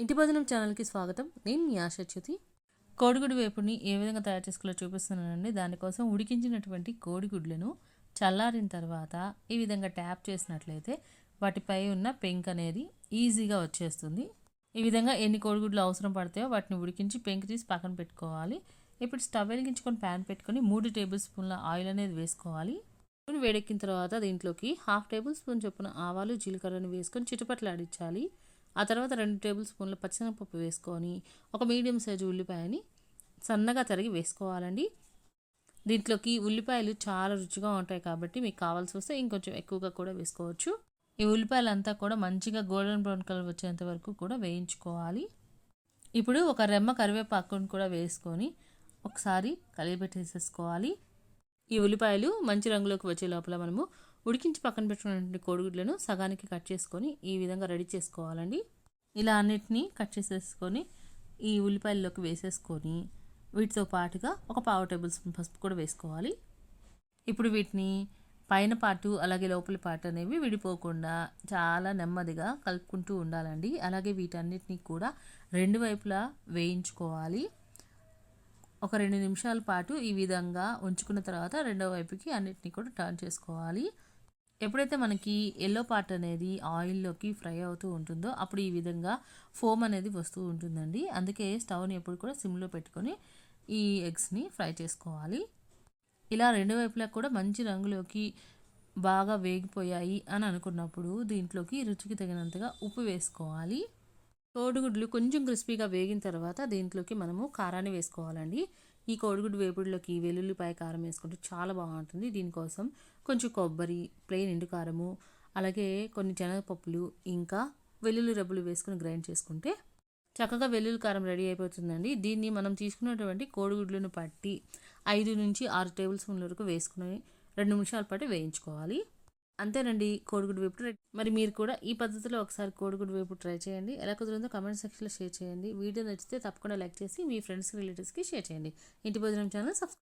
ఇంటి భోజనం ఛానల్కి స్వాగతం. నేను మీ ఆశాచ్యుతి కోడిగుడ్డు వేపుడిని ఏ విధంగా తయారు చేసుకోవాలో చూపిస్తున్నానండి. దానికోసం ఉడికించినటువంటి కోడిగుడ్లను చల్లారిన తర్వాత ఈ విధంగా ట్యాప్ చేసినట్లయితే వాటిపై ఉన్న పెంక్ అనేది ఈజీగా వచ్చేస్తుంది. ఈ విధంగా ఎన్ని కోడిగుడ్లు అవసరం పడతాయో వాటిని ఉడికించి పెంక్ తీసి పక్కన పెట్టుకోవాలి. ఇప్పుడు స్టవ్ వెలిగించుకొని ప్యాన్ పెట్టుకొని మూడు టేబుల్ స్పూన్ల ఆయిల్ అనేది వేసుకోవాలి. వేడెక్కిన తర్వాత దీంట్లోకి హాఫ్ టేబుల్ స్పూన్ చొప్పున ఆవాలు జీలకర్రను వేసుకొని చిటపట్లాడించాలి. ఆ తర్వాత రెండు టేబుల్ స్పూన్ల పచ్చిశనగపప్పు వేసుకొని ఒక మీడియం సైజు ఉల్లిపాయని సన్నగా తరిగి వేసుకోవాలండి. దీంట్లోకి ఉల్లిపాయలు చాలా రుచిగా ఉంటాయి కాబట్టి మీకు కావాల్సి వస్తే ఇంకొంచెం ఎక్కువగా కూడా వేసుకోవచ్చు. ఈ ఉల్లిపాయలంతా కూడా మంచిగా గోల్డెన్ బ్రౌన్ కలర్ వచ్చేంత వరకు కూడా వేయించుకోవాలి. ఇప్పుడు ఒక రెమ్మ కరివేపాకును కూడా వేసుకొని ఒకసారి కలిపెట్టేసేసుకోవాలి ఈ ఉల్లిపాయలు మంచి రంగులోకి వచ్చే లోపల మనము ఉడికించి పక్కన పెట్టుకున్నటువంటి కోడిగుడ్లను సగానికి కట్ చేసుకొని ఈ విధంగా రెడీ చేసుకోవాలండి. ఇలా అన్నిటినీ కట్ చేసేసుకొని ఈ ఉల్లిపాయల్లోకి వేసేసుకొని వీటితో పాటుగా ఒక పావు టేబుల్ స్పూన్ పసుపు కూడా వేసుకోవాలి. ఇప్పుడు వీటిని పైన పాటు అలాగే లోపల పాటు అనేవి విడిపోకుండా చాలా నెమ్మదిగా కలుపుకుంటూ ఉండాలండి. అలాగే వీటన్నిటిని కూడా రెండు వైపులా వేయించుకోవాలి. ఒక రెండు నిమిషాల పాటు ఈ విధంగా ఉంచుకున్న తర్వాత రెండో వైపుకి అన్నిటినీ కూడా టర్న్ చేసుకోవాలి. ఎప్పుడైతే మనకి ఎల్లో పార్ట్ అనేది ఆయిల్లోకి ఫ్రై అవుతూ ఉంటుందో అప్పుడు ఈ విధంగా ఫోమ్ అనేది వస్తూ ఉంటుందండి. అందుకే స్టవ్ని ఎప్పుడు కూడా సిమ్లో పెట్టుకొని ఈ ఎగ్స్ని ఫ్రై చేసుకోవాలి. ఇలా రెండు వైపులా కూడా మంచి రంగులోకి బాగా వేగిపోయాయి అని అనుకున్నప్పుడు దీంట్లోకి రుచికి తగినంతగా ఉప్పు వేసుకోవాలి. కోడిగుడ్లు కొంచెం క్రిస్పీగా వేగిన తర్వాత దీంట్లోకి మనము కారాన్ని వేసుకోవాలండి. ఈ కోడిగుడ్డు వేపుడులోకి వెల్లుల్లిపాయ కారం వేసుకుంటే చాలా బాగుంటుంది. దీనికోసం కొంచెం కొబ్బరి ప్లెయిన్ ఎండు కారము అలాగే కొన్ని శనగపప్పులు ఇంకా వెల్లుల్లి రబ్బులు వేసుకుని గ్రైండ్ చేసుకుంటే చక్కగా వెల్లుల్లి కారం రెడీ అయిపోతుందండి. దీన్ని మనం తీసుకున్నటువంటి కోడిగుడ్లను పట్టి ఐదు నుంచి ఆరు టేబుల్ స్పూన్ల వరకు వేసుకుని రెండు నిమిషాల పాటు వేయించుకోవాలి. అంతేనండి కోడిగుడ్డు వేపుడు రెడీ మరి మీరు కూడా ఈ పద్ధతిలో ఒకసారి కోడిగుడ్డు వేపుడు ట్రై చేయండి. ఎలా కుదిరిందో కామెంట్ సెక్షన్లో షేర్ చేయండి. వీడియో నచ్చితే తప్పకుండా లైక్ చేసి మీ ఫ్రెండ్స్ రిలేటివ్స్కి షేర్ చేయండి. ఇంటి భోజనం ఛానల్ సబ్స్క్రైబ్